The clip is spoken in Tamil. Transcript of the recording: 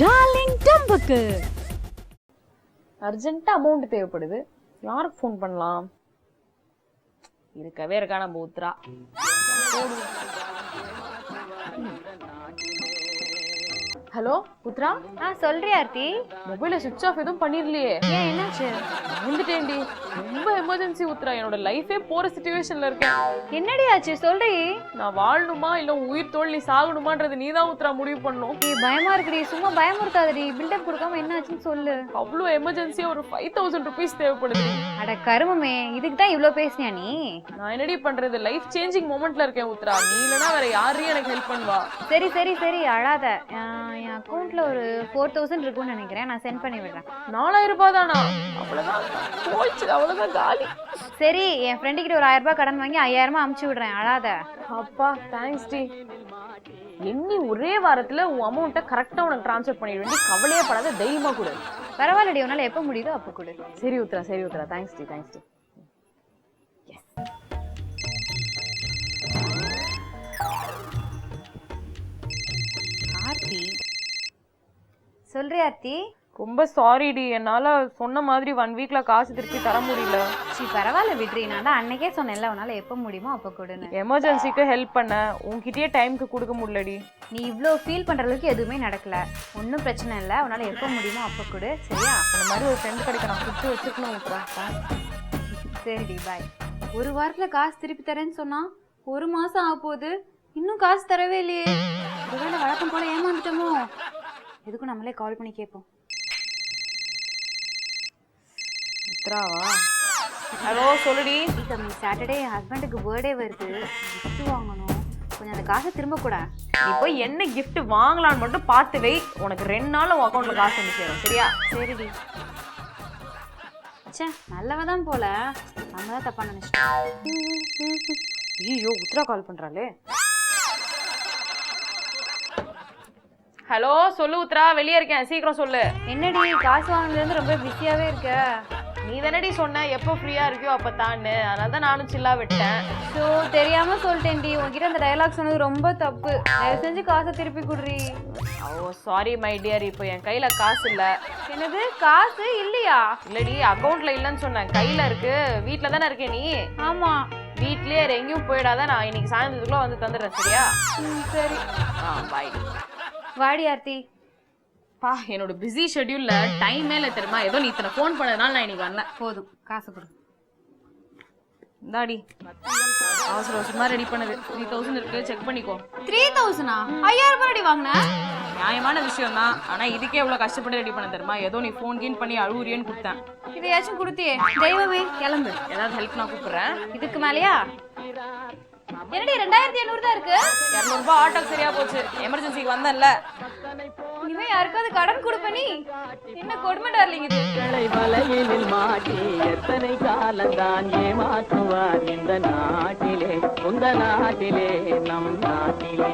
டார்லிங் டம்புக்கு. அர்ஜென்ட்டாக அமௌண்ட் தேவைப்படுது. யாருக்கு ஃபோன் பண்ணலாம்? இருக்கவே இருக்கா நம்ம உத்ரா ஹலோ உத்ரா? ஆ சொல்றி ஆர்த்தி? மொபைலை சுவிட்ச் ஆஃப் எதுவும் பண்ணிரலையே ஏன் என்னாச்சு? வந்துட்டேன்டி ரொம்ப எமர்ஜென்சி உத்ரா. என்னோட லைஃபே போற சுச்சுவேஷன்ல இருக்கேன். என்னடி ஆச்சு? சொல்றி. நான் வாழணுமா? இல்ல உயிர் தோல் நீ சாகணுமான்றது நீதான் உத்ரா முடிவு பண்ணும். நீ பயமா இருக்குடி. சும்மா பயமுறுத்தாதடி. பில்டப் கொடுக்காம என்ன ஆச்சுன்னு சொல்லு. அவ்வளோ எமர்ஜென்சியா ஒரு ஃபைவ் தௌசண்ட் ருபீஸ் தேவைப்படுது. அட கருமமே இதுக்கு தான் இவ்ளோ பேசுனியா நீ? நான் என்னடி பண்றது? லைஃப் சேஞ்சிங் மொமெண்ட்ல இருக்கேன் உத்ரா. நீ இல்லனா வேற யாரையும் எனக்கு ஹெல்ப் பண்ணுவா. சரி சரி சரி. அழாத. அக்கௌண்ட்ல ஒரு ஃபோர் தௌசண்ட் இருக்கும்னு நினைக்கிறேன். நான் சென்ட் பண்ணி விடுறேன். நாலாயிரம் ரூபாய் தானா? அவ்வளவுதான். அவ்வளவுதான் காலி. சரி என் ஃப்ரெண்டு கிட்ட ஒரு ஆயிரம் ரூபாய் கடன் வாங்கி ஐயாயிரமா அமுச்சு விடுறேன். அழாத. அப்பா தேங்க்ஸ் டி. எண்ணி ஒரே வாரத்துல உன் அமௌண்ட்டை கரெக்டா உனக்கு ட்ரான்ஸ்ஃபர் பண்ணிட வேண்டி கவலையே படாத தைரியமா கொடு. பரவாயில்லடி உன்னால எப்போ முடியுதோ அப்போ கொடு. சரி உத்ரா சரி உத்ரா தேங்க்ஸ் டி தேங்க்ஸ் டி. சொல்றி ஆர்த்தி ரொம்ப சாரி டி. என்னால சொன்ன மாதிரி ஒன் வீக்ல காசு திருப்பி தர முடியல. சி பரவாயில்ல விட்ரி நான் தான் அன்னைக்கே சொன்னேன்ல உன்னால எப்போ முடியுமோ அப்போ கொடுன்னு. எமர்ஜென்சிக்கு ஹெல்ப் பண்ண. உன்கிட்டயே டைம்க்கு கொடுக்க முடியலடி நீ இவ்வளோ ஃபீல் பண்ற அளவுக்கு எதுவுமே நடக்கல. ஒன்றும் பிரச்சனை இல்லை. உன்னால எப்போ முடியுமோ அப்போ கொடு. சரியா? அந்த மாதிரி ஒரு ஃப்ரெண்ட் கிடைக்க நான் கொடுத்து வச்சுக்கணும் சரிடி பாய் ஒரு வாரத்துல காசு திருப்பி தரேன்னு சொன்னா ஒரு மாசம் ஆக போகுது இன்னும் காசு தரவே இல்லையே. ஒருவேளை வழக்கம் போல ஏமாந்துட்டோமோ? எதுக்கும் நம்மளே கால் பண்ணி கேட்போம் உத்ராவா ஹலோ சொல்லுடி. தம்பி சாட்டர்டே என் ஹஸ்பண்டுக்கு பர்த்டே வருது. gift வாங்கணும். கொஞ்சம் அந்த காசை திரும்ப கூட. நீ போய் என்ன gift வாங்கலாம்னு மட்டும் பார்த்து வை. உனக்கு ரெண்டு நாள் உன் அக்கௌண்ட்ல காசு வந்து சேரும். சரியா? சரிடி. ச்சே நல்லவ தான் போல. நம்ம தான் தப்பா நினைச்சிட்டோம். ஐயோ உத்ரா கால் பண்றாளே. ஹலோ சொல்லு உத்ரா வெளியே இருக்கேன். சீக்கிரம் சொல்லு. என்னடி காசு வாங்கினதுலேருந்து ரொம்ப பிஸியாவே இருக்க? நீ தானடி சொன்ன எப்போ ஃப்ரீயா இருக்கியோ அப்ப தான்னு அதனால தான் நானும் சில்லா விட்டேன். ஸோ தெரியாம சொல்லிட்டேன்டி. உன்கிட்ட அந்த டயலாக் சொன்னது ரொம்ப தப்பு. தயவு செஞ்சு காசை திருப்பி குடுறி. ஓ சாரி மை டியர் இப்போ என் கையில காசு இல்ல. என்னது? காசு இல்லையா? இல்லடி அக்கௌண்ட்ல இல்லைன்னு சொன்னேன். கையில இருக்கு. வீட்ல தானே இருக்கே நீ? ஆமா. வீட்லயே எங்கேயும் போயிடாத. நான் இன்னைக்கு சாயந்தரத்துக்குள்ள வந்து தந்துடுறேன் சரியா? சரி. ஆ பாய் வாடி ஆர்த்தி. பா என்னோட பிஸி ஷெட்யூல்ல டைமே இல்லை தெரியுமா? ஏதோ நீ இத்தனை ஃபோன் பண்ணதுனால நான் இன்னைக்கு வந்தேன் போதும். காசு கொடு. இந்தாடி. அவசர அவசரமா ரெடி பண்ணது. த்ரீ தௌசண்ட் இருக்கு. செக் பண்ணிக்கோ. த்ரீ தௌசண்டா ஐயாயிரம் ரூபாய் அடி வாங்கினேன் நியாயமான விஷயம் தான் ஆனா இதுக்கே எவ்வளவு கஷ்டப்பட்டு ரெடி பண்ண தெரியுமா? ஏதோ நீ ஃபோன் கீன் பண்ணி அழுவுறியன்னு கொடுத்தேன். இதையாச்சும் கொடுத்தியே. தெய்வமே கிளம்பு. ஏதாவது ஹெல்ப் நான் கூப்பிடுறேன். இதுக்கு மேலயா? என்னடி ரெண்டாயிரத்தி ஐநூறு தான் இருக்கு? இரநூறுபா ஆட்டோக்கு சரியா போச்சு. எமர்ஜென்சிக்கு வந்தேன்ல. இனிமே யாருக்காவது கடன் கொடுப்ப நீ? என்ன கொடுமை டார்லிங் இது? மாட்டி எத்தனை காலந்தான் ஏமாற்றுவார் இந்த நாட்டிலே உந்த நாட்டிலே நம் நாட்டிலே.